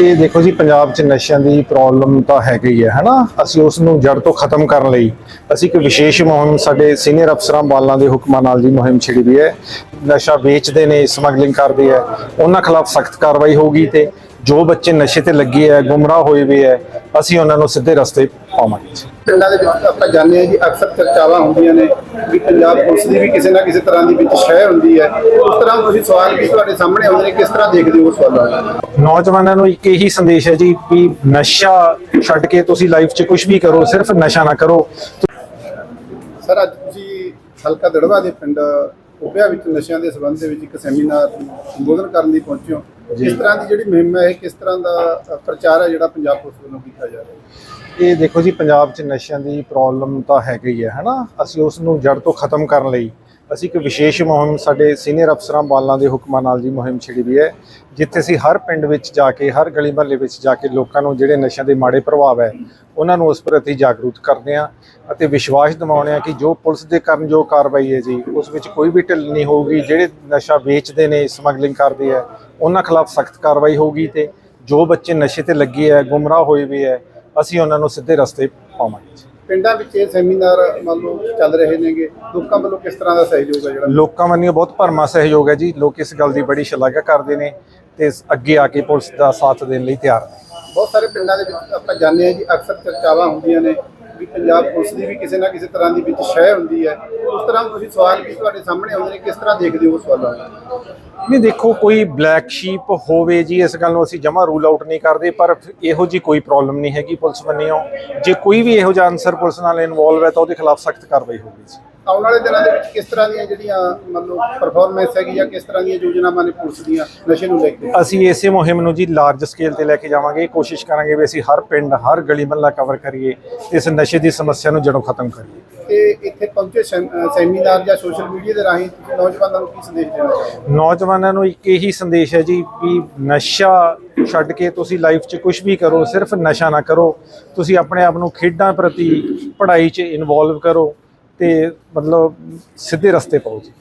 ਇਹ ਦੇਖੋ ਜੀ, ਪੰਜਾਬ 'ਚ ਨਸ਼ਿਆਂ ਦੀ ਪ੍ਰੋਬਲਮ ਤਾਂ ਹੈਗੀ ਹੈ ਹਨਾ? ਅਸੀਂ ਉਸ ਨੂੰ ਜੜ ਤੋਂ ਖਤਮ ਕਰਨ ਲਈ ਅਸੀਂ ਇੱਕ ਵਿਸ਼ੇਸ਼ ਮੁਹਿੰਮ ਸਾਡੇ ਸੀਨੀਅਰ ਅਫਸਰਾਂ ਬਾਲਾਂ ਦੇ ਹੁਕਮਾਂ ਨਾਲ ਜੀ ਮੁਹਿੰਮ ਛਿੜੀ ਵੀ ਹੈ। ਨਸ਼ਾ ਵੇਚਦੇ ਨੇ, ਸਮਗਲਿੰਗ ਕਰਦੇ ਹੈ। ਉਹਨਾਂ ਖਿਲਾਫ ਸਖਤ ਕਾਰਵਾਈ ਹੋਊਗੀ ਤੇ ਜੋ ਬੱਚੇ ਨਸ਼ੇ ਤੇ ਲੱਗੇ ਆ ਗੁੰਮਰਾਹ ਹੋਏ ਵੀ ਹੈ ਅਸੀਂ ਉਹਨਾਂ ਨੂੰ ਸਿੱਧੇ ਰਸਤੇ ਪਾਵਾਂਗੇ। ਪਿੰਡਾਂ ਦੇ ਵਿੱਚ ਆਪਾਂ ਜਾਣਦੇ ਹਾਂ ਜੀ ਅਕਸਰ ਚਰਚਾਵਾਂ ਹੁੰਦੀਆਂ ਨੇ ਵੀ ਪੰਜਾਬ ਪੁਲਿਸ ਦੀ ਵੀ ਕਿਸੇ ਨਾ ਕਿਸੇ ਤਰ੍ਹਾਂ ਦੀ ਵਿੱਚ ਸ਼ਹਿ ਹੁੰਦੀ ਹੈ। ਉਸ ਤਰ੍ਹਾਂ ਤੁਸੀਂ ਸਵਾਲ ਵੀ ਤੁਹਾਡੇ ਸਾਹਮਣੇ ਆਉਂਦੇ ਨੇ ਕਿਸ ਤਰ੍ਹਾਂ ਦੇਖਦੇ ਹੋ ਸਵਾਲਾਂ ਨੌਜਵਾਨਾਂ ਨੂੰ ਇੱਕ ਇਹੀ ਸੰਦੇਸ਼ ਹੈ ਜੀ ਵੀ ਨਸ਼ਾ ਛੱਡ ਕੇ ਤੁਸੀਂ ਲਾਈਫ 'ਚ ਕੁਝ ਵੀ ਕਰੋ ਸਿਰਫ ਨਸ਼ਾ ਨਾ ਕਰੋ। ਸਰ ਅੱਜ ਤੁਸੀਂ ਹਲਕਾ ਦੜਵਾ ਦੇ ਪਿੰਡ ਉਪਿਆ ਵਿੱਚ ਨਸ਼ਿਆਂ ਦੇ ਸੰਬੰਧ ਦੇ ਵਿੱਚ ਇੱਕ ਸੈਮੀਨਾਰ ਸੰਬੋਧਨ ਕਰਨ ਲਈ ਪਹੁੰਚੇ ਹੋ। ਕਿਸ ਤਰ੍ਹਾਂ ਦੀ ਜਿਹੜੀ ਮੁਹਿੰਮ ਹੈ ਇਹ ਕਿਸ ਤਰ੍ਹਾਂ ਦਾ ਪ੍ਰਚਾਰ ਹੈ ਜਿਹੜਾ ਪੰਜਾਬ ਪੁਲਿਸ ਵੱਲੋਂ ਕੀਤਾ ਜਾ ਰਿਹਾ ਹੈ? ਇਹ ਦੇਖੋ ਜੀ ਪੰਜਾਬ 'ਚ ਨਸ਼ਿਆਂ ਦੀ ਪ੍ਰੋਬਲਮ ਤਾਂ ਹੈਗੀ ਹੈ ਹਨਾ? ਅਸੀਂ ਉਸ ਨੂੰ ਜੜ ਤੋਂ ਖਤਮ ਕਰਨ ਲਈ ਅਸੀਂ ਇੱਕ ਵਿਸ਼ੇਸ਼ ਮੁਹਿੰਮ ਸਾਡੇ ਸੀਨੀਅਰ ਅਫਸਰਾਂ ਬਾਲਾਂ ਦੇ ਹੁਕਮਾਂ ਨਾਲ ਜੀ ਮੁਹਿੰਮ ਛਿੜੀ ਵੀ ਹੈ, ਜਿੱਥੇ ਅਸੀਂ ਹਰ ਪਿੰਡ ਵਿੱਚ ਜਾ ਕੇ, ਹਰ ਗਲੀ ਮਹੱਲੇ ਵਿੱਚ ਜਾ ਕੇ ਲੋਕਾਂ ਨੂੰ ਜਿਹੜੇ ਨਸ਼ਿਆਂ ਦੇ ਮਾੜੇ ਪ੍ਰਭਾਵ ਹੈ, ਉਹਨਾਂ ਨੂੰ ਉਸ ਪ੍ਰਤੀ ਜਾਗਰੂਕ ਕਰਦੇ ਹਾਂ ਅਤੇ ਵਿਸ਼ਵਾਸ ਦਿਵਾਉਂਦੇ ਹਾਂ ਕਿ ਜੋ ਪੁਲਿਸ ਦੇ ਕਰਨ ਜੋ ਕਾਰਵਾਈ ਹੈ ਜੀ, ਉਸ ਵਿੱਚ ਕੋਈ ਵੀ ਢਿੱਲ ਨਹੀਂ ਹੋਊਗੀ, ਜਿਹੜੇ ਨਸ਼ਾ ਵੇਚਦੇ ਨੇ, ਸਮਗਲਿੰਗ ਕਰਦੇ ਆ ਉਹਨਾਂ ਖਿਲਾਫ ਸਖਤ ਕਾਰਵਾਈ ਹੋਊਗੀ ਤੇ ਜੋ ਬੱਚੇ ਨਸ਼ੇ ਤੇ ਲੱਗੇ ਆ ਗੁੰਮਰਾਹ ਹੋਏ ਵੀ ਹੈ, ਅਸੀਂ ਉਹਨਾਂ ਨੂੰ ਸਿੱਧੇ ਰਸਤੇ ਪਾਵਾਂਗੇ ਜੀ। ਪਿੰਡਾਂ ਵਿੱਚ ਇਹ ਸੈਮੀਨਾਰ ਮੰਨ ਲਓ ਚੱਲ ਰਹੇ ਨੇਗੇ ਲੋਕਾਂ ਵੱਲੋਂ ਕਿਸ ਤਰ੍ਹਾਂ ਦਾ ਸਹਿਯੋਗ ਹੈ ਜਿਹੜਾ? ਲੋਕਾਂ ਵੱਲੋਂ ਬਹੁਤ ਭਰਮਾ ਸਹਿਯੋਗ ਹੈ ਜੀ ਲੋਕ ਇਸ ਗੱਲ ਦੀ ਬੜੀ ਸ਼ਲਾਘਾ ਕਰਦੇ ਨੇ ਤੇ ਅੱਗੇ ਆ ਕੇ ਪੁਲਿਸ ਦਾ ਸਾਥ ਦੇਣ ਲਈ ਤਿਆਰ ਨੇ। ਬਹੁਤ ਸਾਰੇ ਪਿੰਡਾਂ ਦੇ ਵਿੱਚ ਆਪਾਂ ਜਾਣਦੇ ਹਾਂ ਜੀ ਅਕਸਰ ਚਰਚਾਵਾਂ ਹੁੰਦੀਆਂ ਨੇ ਵੀ ਪੰਜਾਬ ਪੁਲਿਸ ਦੀ ਵੀ ਕਿਸੇ ਨਾ ਕਿਸੇ ਤਰ੍ਹਾਂ ਦੀ ਵਿੱਚ ਸ਼ਹਿ ਹੁੰਦੀ ਹੈ। ਉਸ ਤਰ੍ਹਾਂ ਤੁਸੀਂ ਸਵਾਲ ਵੀ ਤੁਹਾਡੇ ਸਾਹਮਣੇ ਆਉਂਦੇ ਨੇ, ਕਿਸ ਤਰ੍ਹਾਂ ਦੇਖਦੇ ਹੋ ਸਵਾਲਾਂ? ਨਹੀਂ, ਦੇਖੋ, ਕੋਈ ਬਲੈਕ ਸ਼ੀਪ ਹੋਵੇ ਜੀ, ਇਸ ਗੱਲ ਨੂੰ ਅਸੀਂ ਜਮਾ ਰੂਲ ਆਊਟ ਨਹੀਂ ਕਰਦੇ, ਪਰ ਇਹੋ ਜੀ ਕੋਈ ਪ੍ਰੋਬਲਮ ਨਹੀਂ ਹੈਗੀ ਪੁਲਿਸ ਬੰਨਿਓ ਜੇ ਕੋਈ ਵੀ ਇਹੋ ਜਿਹਾ ਅਨਸਰ ਪੁਲਿਸ ਨਾਲ ਇਨਵੋਲਵ ਹੈ ਤਾਂ ਉਹਦੇ ਖਿਲਾਫ ਸਖਤ ਕਾਰਵਾਈ ਹੋਊਗੀ ਆਉਣ ਵਾਲੇ ਦਿਨਾਂ ਦੇ ਵਿੱਚ ਕਿਸ ਤਰ੍ਹਾਂ ਦੀਆਂ ਜਿਹੜੀਆਂ ਮੰਨ ਲਓ ਪਰਫਾਰਮੈਂਸ ਹੈਗੀ ਜਾਂ ਕਿਸ ਤਰ੍ਹਾਂ ਦੀਆਂ ਯੋਜਨਾਵਾਂ ਨੇ ਪੁਲਿਸ ਦੀਆਂ ਨਸ਼ੇ ਨੂੰ ਲੈ ਕੇ? ਅਸੀਂ ਇਸੇ ਮੁਹਿੰਮ ਨੂੰ ਜੀ ਲਾਰਜ ਸਕੇਲ ਤੇ ਲੈ ਕੇ ਜਾਵਾਂਗੇ। ਕੋਸ਼ਿਸ਼ ਕਰਾਂਗੇ ਵੀ ਅਸੀਂ ਹਰ ਪਿੰਡ ਹਰ ਗਲੀ ਮਹੱਲਾ ਕਵਰ ਕਰੀਏ ਇਸ ਨਸ਼ੇ ਦੀ ਸਮੱਸਿਆ ਨੂੰ ਜੜੋਂ ਖਤਮ ਕਰੀਏ। ਤੇ ਇੱਥੇ ਪਹੁੰਚੇ ਸੈਮੀਨਾਰ ਜਾਂ ਸੋਸ਼ਲ ਮੀਡੀਆ ਦੇ ਰਾਹੀਂ ਨੌਜਵਾਨਾਂ ਨੂੰ ਕੀ ਸੰਦੇਸ਼ ਦੇਣਾ ਨੌਜਵਾਨਾਂ ਨੂੰ ਇੱਕ ਇਹੀ ਸੰਦੇਸ਼ ਹੈ ਜੀ ਵੀ ਨਸ਼ਾ ਛੱਡ ਕੇ ਤੁਸੀਂ ਲਾਈਫ 'ਚ ਕੁਝ ਵੀ ਕਰੋ ਸਿਰਫ ਨਸ਼ਾ ਨਾ ਕਰੋ। ਤੁਸੀਂ ਆਪਣੇ ਆਪ ਨੂੰ ਖੇਡਾਂ ਪ੍ਰਤੀ ਪੜ੍ਹਾਈ 'ਚ ਇਨਵੋਲਵ ਕਰੋ। ਤੇ ਮਤਲਬ ਸਿੱਧੇ ਰਸਤੇ ਪਾਓ ਜੀ